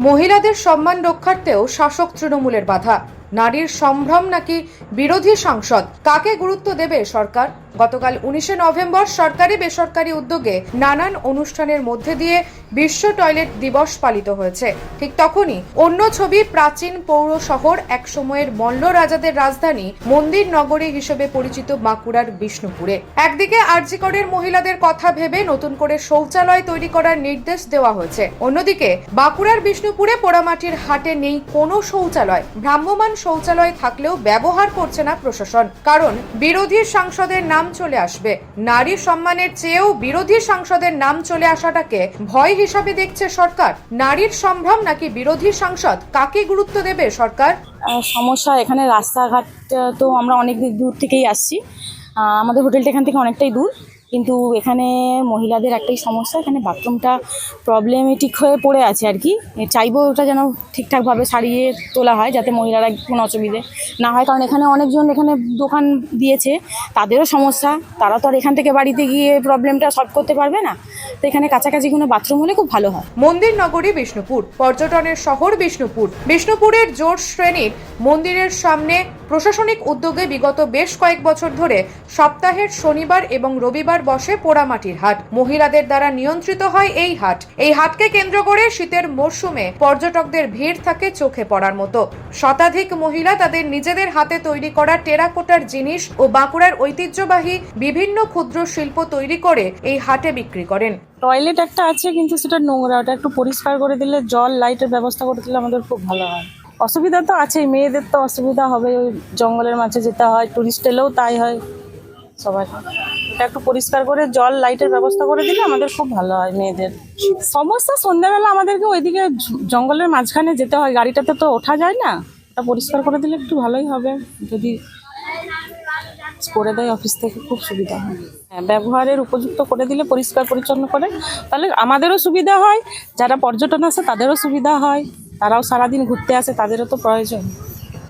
মহিলাদের সম্মান রক্ষার্থেও শাসক তৃণমূলের বাধা। নারীর সম্ভ্রম নাকি বিরোধী সাংসদ? কাকে গুরুত্ব দেবে সরকার? গতকাল উনিশে নভেম্বর সরকারি বেসরকারি উদ্যোগে নানান অনুষ্ঠানের মধ্যে দিয়ে বিশ্ব টয়লেট দিবস পালিত হয়েছে। ঠিক তখনই অন্য ছবি প্রাচীন পৌর শহর এক সময়ের মল্ল রাজাদের রাজধানী, মন্দির নগরী হিসেবে পরিচিত বাঁকুড়ার বিষ্ণুপুরে। একদিকে আরজিকরের মহিলাদের কথা ভেবে নতুন করে শৌচালয় তৈরি করার নির্দেশ দেওয়া হয়েছে। অন্যদিকে বাঁকুড়ার বিষ্ণুপুরে পোড়ামাটির হাটে নেই কোনো শৌচালয়। ভ্রাম্যমাণ শৌচালয় থাকলেও ব্যবহার করছে না প্রশাসন। কারণ বিরোধী সাংসদের নাম চলে আসবে। নারী সম্মানের চেয়েও বিরোধী সাংসদের নাম চলে আসাটাকে ভয় হিসাবে দেখছে সরকার। নারীর সম্ভ্রম নাকি বিরোধী সাংসদ? কাকে গুরুত্ব দেবে সরকার? সমস্যা এখানে রাস্তাঘাট তো আমরা অনেক দূর থেকেই আসছি। আমাদের হোটেলটা এখান থেকে অনেকটাই দূর। কিন্তু এখানে মহিলাদের একটাই সমস্যা, এখানে বাথরুমটা প্রবলেমেটিক হয়ে পড়ে আছে আর কি। চাইব ওটা যেন ঠিকঠাকভাবে সারিয়ে তোলা হয়, যাতে মহিলারা কোনো অসুবিধে না হয়। কারণ এখানে অনেকজন এখানে দোকান দিয়েছে, তাদেরও সমস্যা। তারা তো আর এখান থেকে বাড়িতে গিয়ে প্রবলেমটা সলভ করতে পারবে না। তো এখানে কাছাকাছি কোনো বাথরুম হলে খুব ভালো হয়। মন্দির নগরী বিষ্ণুপুর, পর্যটনের শহর বিষ্ণুপুর। বিষ্ণুপুরের জোর শ্রেণির মন্দিরের সামনে প্রশাসনিক উদ্যোগে বিগত বেশ কয়েক বছর ধরে সপ্তাহের শনিবার এবং রবিবার বসে পোড়ামাটির হাট। মহিলাদের দ্বারা নিয়ন্ত্রিত হয় এই হাট। এই হাটকে কেন্দ্র করে শীতের মরশুমে পর্যটকদের ভিড় থাকে চোখে পড়ার মতো। শতাধিক মহিলা তাদের নিজেদের হাতে তৈরি করা টেরাকোটার জিনিস ও বাঁকুড়ার ঐতিহ্যবাহী বিভিন্ন ক্ষুদ্র শিল্প তৈরি করে এই হাটে বিক্রি করেন। টয়লেট একটা আছে, কিন্তু সেটা নোংরা। ওটা একটু পরিষ্কার করে দিলে জল, লাইটের ব্যবস্থা করে দিলে আমাদের খুব ভালো হয়। অসুবিধা তো আছেই, মেয়েদের তো অসুবিধা হবে ওই জঙ্গলের মাঝে যেতে হয় টুরিস্ট এলেও তাই হয় সবাই এটা একটু পরিষ্কার করে জল লাইটের ব্যবস্থা করে দিলে আমাদের খুব ভালো হয় মেয়েদের। সমস্যা, সন্ধ্যাবেলা আমাদেরকে ওইদিকে জঙ্গলের মাঝখানে যেতে হয়, গাড়িটাতে তো ওঠা যায় না, ওটা পরিষ্কার করে দিলে একটু ভালোই হবে, যদি করে দেয় অফিস থেকে খুব সুবিধা হয়। হ্যাঁ ব্যবহারের উপযুক্ত করে দিলে পরিষ্কার, পরিচ্ছন্ন করে, তাহলে আমাদেরও সুবিধা হয়, যারা পর্যটন আসে তাদেরও সুবিধা হয়। তারাও সারাদিন ঘুরতে আসে তাদেরও তো প্রয়োজন।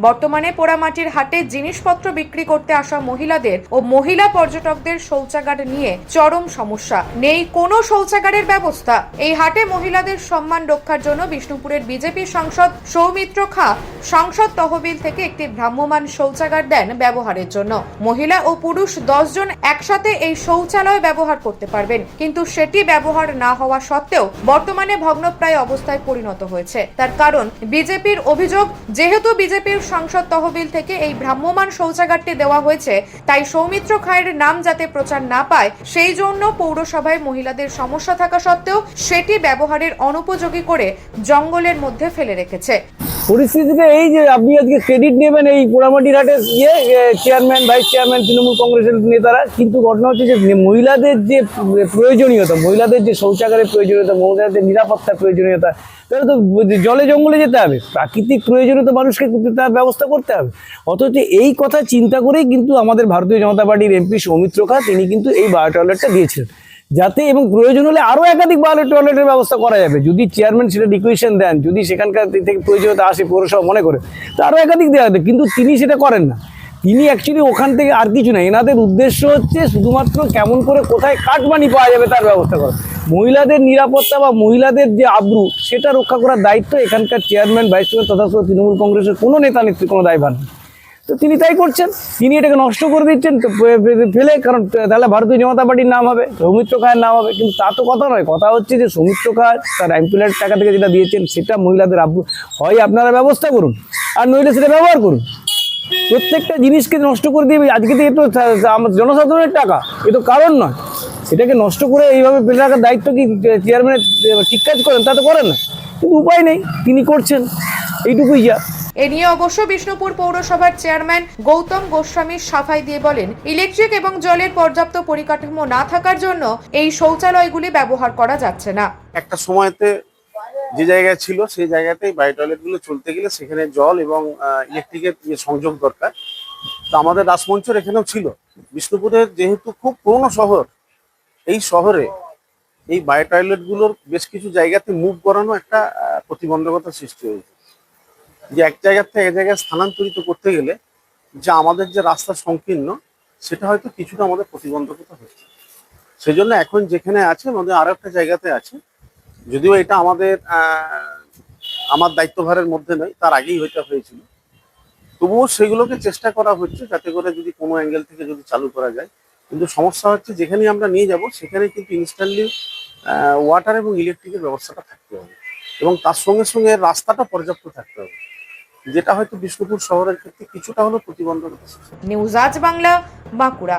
বর্তমানে পোড়ামাটির হাটে জিনিসপত্র বিক্রি করতে আসা মহিলাদের ও মহিলা পর্যটকদের শৌচাগার নিয়ে চরম সমস্যা। নেই কোনো শৌচাগারের ব্যবস্থা। এই হাটে মহিলাদের সম্মান রক্ষার জন্য বিষ্ণুপুরের বিজেপি সাংসদ সৌমিত্র খা সংসদ তহবিল থেকে একটি ভ্রাম্যমাণ শৌচাগার দেন ব্যবহারের জন্য। মহিলা ও পুরুষ জন একসাথে এই শৌচালয় ব্যবহার করতে পারবেন। কিন্তু সেটি ব্যবহার না হওয়া সত্ত্বেও বর্তমানে ভগ্নপ্রায় অবস্থায় পরিণত হয়েছে। তার কারণ, বিজেপির অভিযোগ, যেহেতু বিজেপির সংসদ তহবিল থেকে এই ভ্রাম্যমান শৌচাগারটি দেওয়া হয়েছে। তাই সৌমিত্র খায়ের নাম যাতে প্রচার না পায়, সেই জন্য পৌরসভায় মহিলাদের সমস্যা থাকা সত্ত্বেও সেটি ব্যবহারের অনুপযোগী করে জঙ্গলের মধ্যে ফেলে রেখেছে। পরিস্থিতিটা এই যে আপনি আজকে ক্রেডিট নেবেন এই পোড়ামাটির হাটের ইয়ে চেয়ারম্যান ভাইস চেয়ারম্যান তৃণমূল কংগ্রেসের নেতারা, কিন্তু ঘটনা হচ্ছে যে মহিলাদের যে প্রয়োজনীয়তা, মহিলাদের যে শৌচাগারের প্রয়োজনীয়তা, মহিলাদের নিরাপত্তার প্রয়োজনীয়তা, তাহলে তো জলে জঙ্গলে যেতে হবে, প্রাকৃতিক প্রয়োজনীয়তা মানুষকে তার ব্যবস্থা করতে হবে। অথচ এই কথা চিন্তা করেই কিন্তু আমাদের ভারতীয় জনতা পার্টির এমপি সৌমিত্র খা, তিনি কিন্তু এই বায়ো টয়লেটটা দিয়েছিলেন। যাতে এবং প্রয়োজন হলে আরও একাধিক বায়ো টয়লেটের ব্যবস্থা করা যাবে। যদি চেয়ারম্যান সেটা রিকুয়েশন দেন, যদি সেখানকার থেকে প্রয়োজনীয়তা আসে পৌরসভা মনে করে, তো আরও একাধিক দেওয়া হবে কিন্তু তিনি সেটা করেন না। তিনি অ্যাকচুয়ালি ওখান থেকে আর কিছু না। এনাদের উদ্দেশ্য হচ্ছে শুধুমাত্র কেমন করে কোথায় কাঠমানি পাওয়া যাবে তার ব্যবস্থা করা। মহিলাদের নিরাপত্তা বা মহিলাদের যে আব্রু, সেটা রক্ষা করার দায়িত্ব এখানকার চেয়ারম্যান ভাইস চেয়ারম্যান তথা তৃণমূল কংগ্রেসের কোনো নেতা নেত্রী কোনো দায়ভার নেই। তো তিনি তাই করছেন। তিনি এটাকে নষ্ট করে দিচ্ছেন, তো ফেলে, কারণ তাহলে ভারতীয় জনতা পার্টির নাম হবে, সৌমিত্র খায়ের নাম হবে। কিন্তু তা তো কথা নয়, কথা হচ্ছে যে সৌমিত্র খায় তার এমপ্লয়ের টাকা থেকে যেটা দিয়েছেন, সেটা মহিলাদের হয় আপনারা ব্যবস্থা করুন, আর নইলে সেটা ব্যবহার করুন। প্রত্যেকটা জিনিসকে নষ্ট করে দিয়ে আজকে তো আমার জনসাধারণের টাকা, এ তো কারণ নয়। সেটাকে নষ্ট করে এইভাবে ফেলে রাখার দায়িত্ব কি চেয়ারম্যানের ঠিক কাজ করেন, তা তো করেন না। কিন্তু উপায় নেই, তিনি করছেন, এইটুকুই যা। এ নিয়ে অবশ্য বিষ্ণুপুর পৌরসভার চেয়ারম্যান গৌতম গোস্বামী সাফাই দিয়ে বলেন, ইলেকট্রিক এবং জলের পর্যাপ্ত পরিকাঠামো না থাকার জন্য এই শৌচালয়গুলি ব্যবহার করা যাচ্ছে না। একটা সময়তে যে জায়গায় ছিল সেই জায়গাতেই বায়ো টয়লেটগুলো চলতে গেলে সেখানে জল এবং ইলেকট্রিকের যে সংযোগ দরকার। তো আমাদের রাসমঞ্চর এখানেও ছিল। বিষ্ণুপুরের যেহেতু খুব পুরনো শহর, এই শহরে এই বায়ো টয়লেটগুলোর বেশ কিছু জায়গাতে মুভ করানো একটা প্রতিবন্ধকতার সৃষ্টি হয়েছে। যে এক জায়গা থেকে এক জায়গায় স্থানান্তরিত করতে গেলে যে আমাদের যে রাস্তা সংকীর্ণ, সেটা হয়তো কিছুটা আমাদের প্রতিবন্ধকতা হচ্ছে। সেই জন্য এখন যেখানে আছে, আমাদের আরও একটা জায়গাতে আছে। যদিও এটা আমাদের আমার দায়িত্বভারের মধ্যে নয়, তার আগেই হইতে হয়েছিল। তবুও সেগুলোকে চেষ্টা করা হচ্ছে যাতে করে যদি কোনো অ্যাঙ্গেল থেকে যদি চালু করা যায়। কিন্তু সমস্যা হচ্ছে যেখানে আমরা নিয়ে যাব, সেখানে কিন্তু ইনস্ট্যান্টলি ওয়াটার এবং ইলেকট্রিকের ব্যবস্থাটা থাকতে হবে। এবং তার সঙ্গে সঙ্গে রাস্তাটা পর্যাপ্ত থাকতে হবে। যেটা হয়তো বিষ্ণুপুর শহরের ক্ষেত্রে কিছুটা হলেও প্রতিবন্ধকতা নিউজ আজ বাংলা বাঁকুড়া।